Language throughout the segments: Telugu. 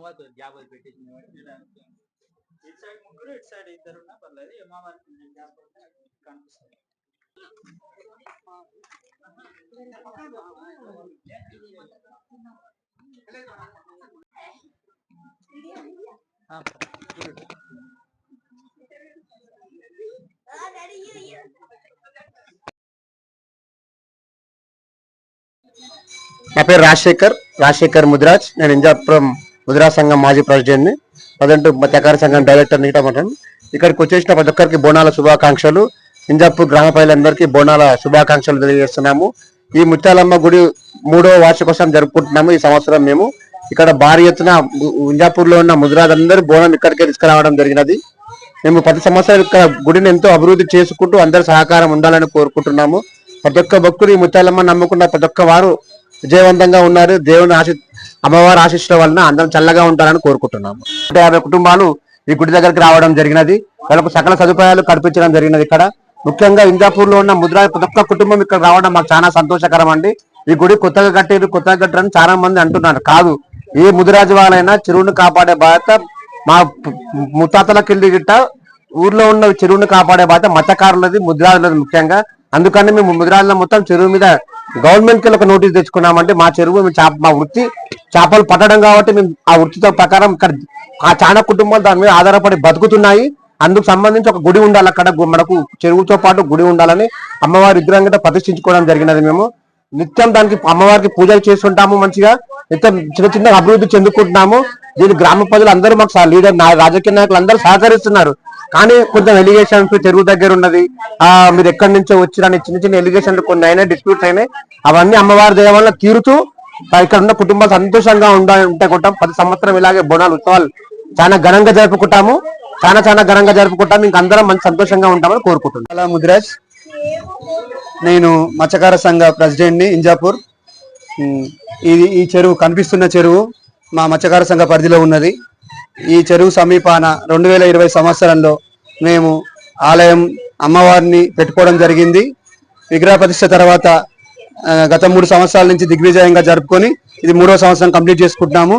అమ్మవారితో గ్యాప్ అది పెట్టేసింది కాబట్టి ఇటు సైడ్ ముగ్గురు ఇటు సైడ్ ఇద్దరు ఉన్నా పర్లేదు అమ్మవారికి కొంచెం గ్యాప్ ఉంటే కనిపిస్తుంది ఆ, చూడు. నా పేరు రాజశేఖర్ రాజశేఖర్ ముదిరాజ్ నేను ఇంజాపురం ముద్రా సంఘం మాజీ ప్రెసిడెంట్ని ప్రజెంట్ మత్స్యకార సంఘం డైరెక్టర్ నీట ఇక్కడికి వచ్చేసిన ప్రతి ఒక్కరికి బోనాల శుభాకాంక్షలు. ఇంజాపూర్ గ్రామ ప్రజలందరికీ బోనాల శుభాకాంక్షలు తెలియజేస్తున్నాము. ఈ ముత్యాలమ్మ గుడి మూడో వార్షికోత్సవం జరుపుకుంటున్నాము ఈ సంవత్సరం మేము. ఇక్కడ భారీ ఎత్తున ఇంజాపూర్లో ఉన్న ముద్రాలందరూ బోనం ఇక్కడికే తీసుకురావడం జరిగినది. మేము ప్రతి సంవత్సరం ఇక్కడ గుడిని ఎంతో అభివృద్ధి చేసుకుంటూ అందరి సహకారం ఉండాలని కోరుకుంటున్నాము. ప్రతి ఒక్క భక్తుడు ఈ ముత్యాలమ్మ నమ్ముకున్న ప్రతి ఒక్క వారు విజయవంతంగా ఉన్నారు. దేవుని ఆశి అమ్మవారి ఆశిస్సుల వలన అందరం చల్లగా ఉంటారని కోరుకుంటున్నాము. నూట యాభై కుటుంబాలు ఈ గుడి దగ్గరికి రావడం జరిగినది. వాళ్ళకు సకల సదుపాయాలు కల్పించడం జరిగినది ఇక్కడ. ముఖ్యంగా ఇందాపూర్లో ఉన్న ముద్ర ప్రతి ఒక్క కుటుంబం ఇక్కడ రావడం మాకు చాలా సంతోషకరం అండి. ఈ గుడి కొత్తగా కట్టేది కొత్తగా కట్టడం చాలా మంది అంటున్నారు. కాదు ఏ ముదిరాజు వాళ్ళైనా చెరువును కాపాడే బాధ్యత మా ముత్తాతల కిల్లి గిట్ట ఊర్లో ఉన్న చెరువును కాపాడే బాధ్యత మత్స్యకారులది ముద్రాజులది ముఖ్యంగా. అందుకని మేము ముద్రాజుల మొత్తం చెరువు మీద గవర్నమెంట్కి ఒక నోటీస్ తెచ్చుకున్నామంటే మా చెరువు చేప మా వృత్తి చేపలు పట్టడం కాబట్టి మేము ఆ వృత్తితో ప్రకారం ఇక్కడ ఆ చాలా కుటుంబాలు దాని మీద ఆధారపడి బతుకుతున్నాయి. అందుకు సంబంధించి ఒక గుడి ఉండాలి అక్కడ. మనకు చెరువుతో పాటు గుడి ఉండాలని అమ్మవారి విగ్రహం కింద ప్రతిష్ఠించుకోవడం జరిగినది మేము. నిత్యం దానికి అమ్మవారికి పూజలు చేస్తుంటాము మంచిగా. నిత్యం చిన్న చిన్న అభివృద్ధి చెందుకుంటున్నాము. దీని గ్రామ ప్రజలు అందరూ మాకు లీడర్ నా- రాజకీయ నాయకులు అందరూ సహకరిస్తున్నారు. కానీ కొంచెం ఎలిగేషన్స్ చెరువు దగ్గర ఉన్నది ఆ మీరు ఎక్కడి నుంచో వచ్చిరని చిన్న చిన్న ఎలిగేషన్లు కొన్ని అయినా డిస్ప్యూట్స్ అయినాయి. అవన్నీ అమ్మవారి దయ వల్ల తీరుతూ ఇక్కడ ఉన్న కుటుంబాలు సంతోషంగా ఉండ ఉంటాయి ప్రతి సంవత్సరం ఇలాగే బోనాలు ఉత్సవాలు చాలా ఘనంగా జరుపుకుంటాము. చాలా చాలా ఘనంగా జరుపుకుంటాము. ఇంక అందరం మంచి సంతోషంగా ఉంటామని కోరుకుంటున్నాం. అలా ముదిరాజ్ నేను మత్స్యకార సంఘ ప్రెసిడెంట్ని ఇంజాపూర్. ఇది ఈ చెరువు కనిపిస్తున్న చెరువు. మా మత్స్యకార సంఘ పరిధిలో ఉన్నది. ఈ చెరువు సమీపాన రెండు వేల ఇరవై సంవత్సరంలో మేము ఆలయం అమ్మవారిని పెట్టుకోవడం జరిగింది. విగ్రహ ప్రతిష్ట తర్వాత గత మూడు సంవత్సరాల నుంచి దిగ్విజయంగా జరుపుకొని ఇది మూడో సంవత్సరం కంప్లీట్ చేసుకుంటున్నాము.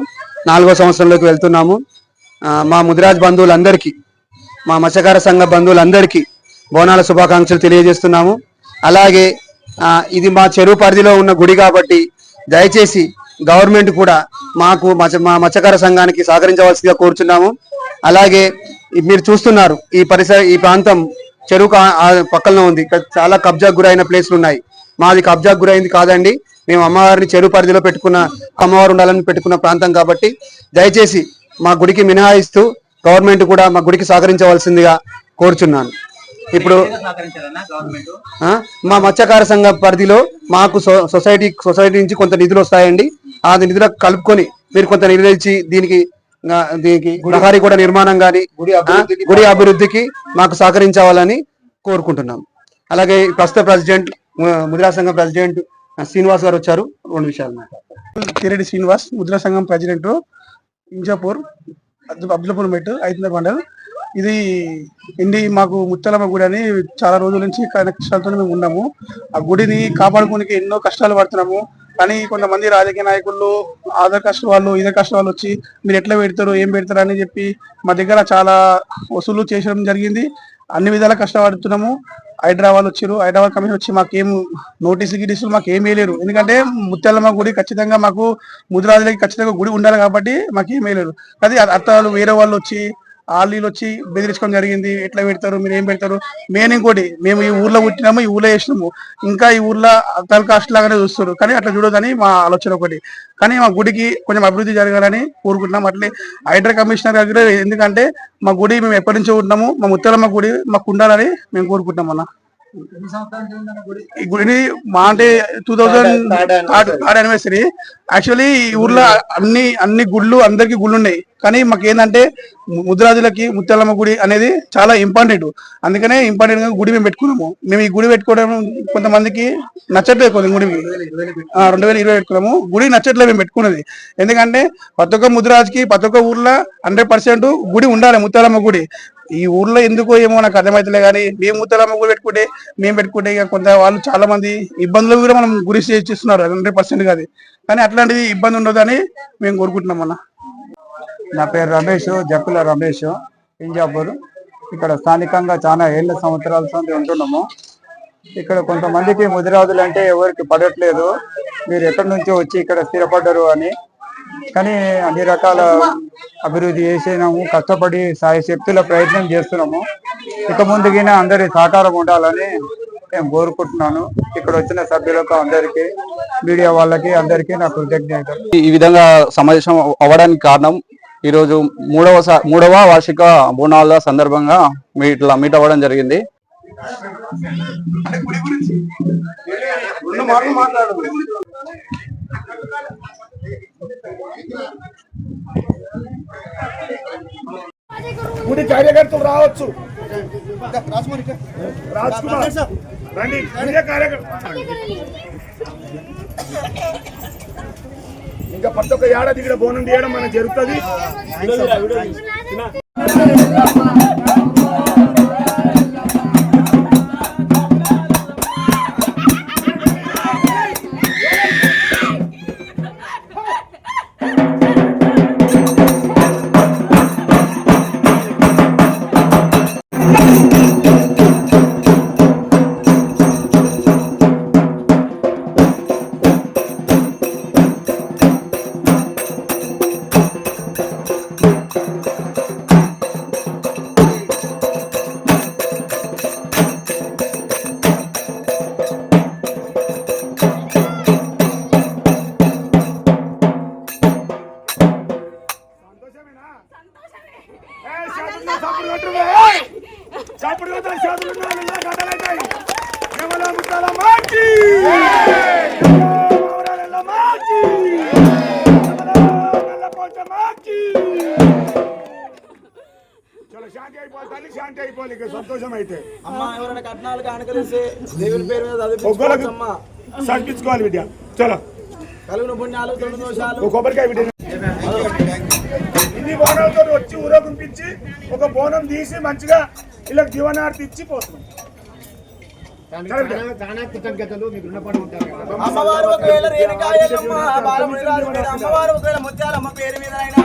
నాలుగో సంవత్సరంలోకి వెళ్తున్నాము. మా ముదిరాజ్ బంధువులందరికీ మా మత్స్యకార సంఘ బంధువులందరికీ బోనాల శుభాకాంక్షలు తెలియజేస్తున్నాము. అలాగే ఇది మా చెరువు పరిధిలో ఉన్న గుడి కాబట్టి దయచేసి గవర్నమెంట్ కూడా మాకు మా మత్స్యకార సంఘానికి సహకరించవలసిందిగా కోరుచున్నాము. అలాగే మీరు చూస్తున్నారు ఈ పరిసర ఈ ప్రాంతం చెరువు పక్కన ఉంది. చాలా కబ్జా గురైన ప్లేస్లు ఉన్నాయి. మాది కబ్జా గురైంది కాదండి. మేము అమ్మవారిని చెరువు పరిధిలో పెట్టుకున్న అమ్మవారు ఉండాలని పెట్టుకున్న ప్రాంతం కాబట్టి దయచేసి మా గుడికి మినహాయిస్తూ గవర్నమెంట్ కూడా మా గుడికి సహకరించవలసిందిగా కోరుచున్నాను. ఇప్పుడు మా మత్స్యకార సంఘ పరిధిలో మాకు సో- సొసైటీ సొసైటీ నుంచి కొంత నిధులు వస్తాయండి. ఆ నిధులకు కలుపుకొని మీరు కొంత నిధులు ఇచ్చి దీనికి దీనికి ప్రహారీ కూడా నిర్మాణం గాని ఆ, గుడి అభివృద్ధికి మాకు సహకరించవాలని కోరుకుంటున్నాం. అలాగే ప్రస్తుత ప్రెసిడెంట్ ముద్రా సంఘం ప్రెసిడెంట్ శ్రీనివాస్ గారు వచ్చారు. రెండు విషయాలు. తిరెడ్డి శ్రీనివాస్ ముద్రా సంఘం ప్రెసిడెంట్ ఇంజాపూర్ అబ్దు- అబ్దుల్పూర్ మెట్ ఐదున్నర మండల్. ఇది ఇండి మాకు ముత్తలమ్మ గుడి అని చాలా రోజుల నుంచి కష్టాలతో మేము ఉన్నాము. ఆ గుడిని కాపాడుకోనికి ఎన్నో కష్టాలు పడుతున్నాము. కానీ కొంతమంది రాజకీయ నాయకులు ఆధార్ కష్ట వాళ్ళు ఇదే కష్ట వాళ్ళు వచ్చి మీరు ఎట్లా పెడతారు ఏం పెడతారు అని చెప్పి మా దగ్గర చాలా వసూలు చేసడం జరిగింది. అన్ని విధాలా కష్టపడుతున్నాము. హైదరాబాద్ వచ్చారు హైదరాబాద్ కమిషన్ వచ్చి మాకేం నోటీసులు గిటీసులు మాకు ఏం వేయలేరు. ఎందుకంటే ముత్యాలమ్మ గుడి ఖచ్చితంగా మాకు ముదిరాజులకి ఖచ్చితంగా గుడి ఉండాలి కాబట్టి మాకు ఏం వేయలేరు. అది అర్థాలు వేరే వాళ్ళు వచ్చి వాళ్ళు వచ్చి బెదిరించడం జరిగింది. ఎట్లా పెడతారు? మీరు ఏం పెడతారు? మేము ఇంకోటి మేము ఈ ఊర్లో పుట్టినాము ఈ ఊర్లో చేసినాము. ఇంకా ఈ ఊర్లో అతల్ కాస్ట్ లాగానే చూస్తారు కానీ అట్లా చూడదని మా ఆలోచన ఒకటి. కానీ మా గుడికి కొంచెం అభివృద్ధి జరగాలని కోరుకుంటున్నాం అట్లే హైడ్రా కమిషనర్ దగ్గర ఎందుకంటే మా గుడి మేము ఎప్పటి నుంచో ఉంటున్నాము మా ముత్యాలమ్మ గుడి మాకు ఉండాలని మేము కోరుకుంటున్నాం అన్న. ఈ గుడిని మా అంటే two thousand third anniversary actually ఈ ఊర్లో అన్ని అన్ని గుళ్ళు అందరికి గుళ్ళు ఉన్నాయి కానీ మాకు ఏంటంటే ముద్రాజులకి ముత్యాలమ్మ గుడి అనేది చాలా ఇంపార్టెంట్ అందుకనే ఇంపార్టెంట్గా గుడి మేము పెట్టుకున్నాము. మేము ఈ గుడి పెట్టుకోవడం కొంతమందికి నచ్చట్లేదు కొంత గుడి రెండు వేల ఇరవై పెట్టుకున్నాము. గుడి నచ్చట్లేదు మేము పెట్టుకున్నది. ఎందుకంటే ప్రతి ఒక్క ముద్రాజ్కి ప్రతి ఒక్క ఊర్లో హండ్రెడ్ పర్సెంట్ గుడి ఉండాలి ముత్యాలమ్మ గుడి. ఈ ఊర్లో ఎందుకో ఏమో నాకు అర్థమవుతలే కానీ మేము ముత్తలమ్మ కూడా పెట్టుకుంటే మేము పెట్టుకుంటే ఇక కొంత వాళ్ళు చాలా మంది ఇబ్బందులు కూడా మనం గురి చేస్తున్నారు హండ్రెడ్ పర్సెంట్ కాదు. కానీ అట్లాంటిది ఇబ్బంది ఉండదని మేము కోరుకుంటున్నాం అన్న. నా పేరు రమేష్ జక్కుల రమేష్ ఇంజాపూర్ ఇక్కడ స్థానికంగా చాలా ఏళ్ళ సంవత్సరాల సంది ఉంటున్నాము. ఇక్కడ కొంతమందికి ముదిరాజులు అంటే ఎవరికి పడట్లేదు. మీరు ఎక్కడి నుంచో వచ్చి ఇక్కడ స్థిరపడ్డరు అని. కానీ అన్ని రకాల అభివృద్ధి చేసినాము కష్టపడి సాయ శక్తుల ప్రయత్నం చేస్తున్నాము. ఇక ముందుగానే అందరి సహకారం ఉండాలని నేను కోరుకుంటున్నాను. ఇక్కడ వచ్చిన సభ్యులకు అందరికీ మీడియా వాళ్ళకి అందరికీ నా కృతజ్ఞతలు. ఈ విధంగా సమావేశం అవ్వడానికి కారణం ఈరోజు మూడవ మూడవ వార్షిక బోనాల సందర్భంగా మీ ఇట్లా మీట్ అవ్వడం జరిగింది. గుడి కార్యకర్తలు రావచ్చు. రాజ్ కుమార్ రండి గుడి కార్యకర్త. ఇంకా ప్రతి ఒక్క ఏడాది ఇక్కడ బోనం తీయడం మనకు జరుగుతుంది. చప్పుడు కొట్టువే, ఏయ్! చప్పుడు కొట్టాలి, చేతులు ఉండాలి, ఇలా కథలైతాయి. ఎవరో ముట్టాల మార్చి! ఎవరో మౌరాలెల్ల మార్చి! ఎవరో నల్లపోత మార్చి! చలో శాంతి అయిపోతుంది శాంతి అయిపోవాలి ఇక సంతోషం అయితే ఒక్కొక్కరికి సర్పించుకోవాలి విద్య చలో ఓ కొబ్బరికాయ విద్య ఇన్ని బోనాలతో వచ్చి ఊరేగింపించి ఒక బోనం తీసి మంచిగా ఇలా జీవనార్థి ఇచ్చి పోతున్నాం అమ్మవారు ఒకవేళ రేణుకాయలమ్మ బాలముని రాజు మీద అమ్మవారు ఒకవేళ ముత్యాలమ్మ పేరు మీద అయినా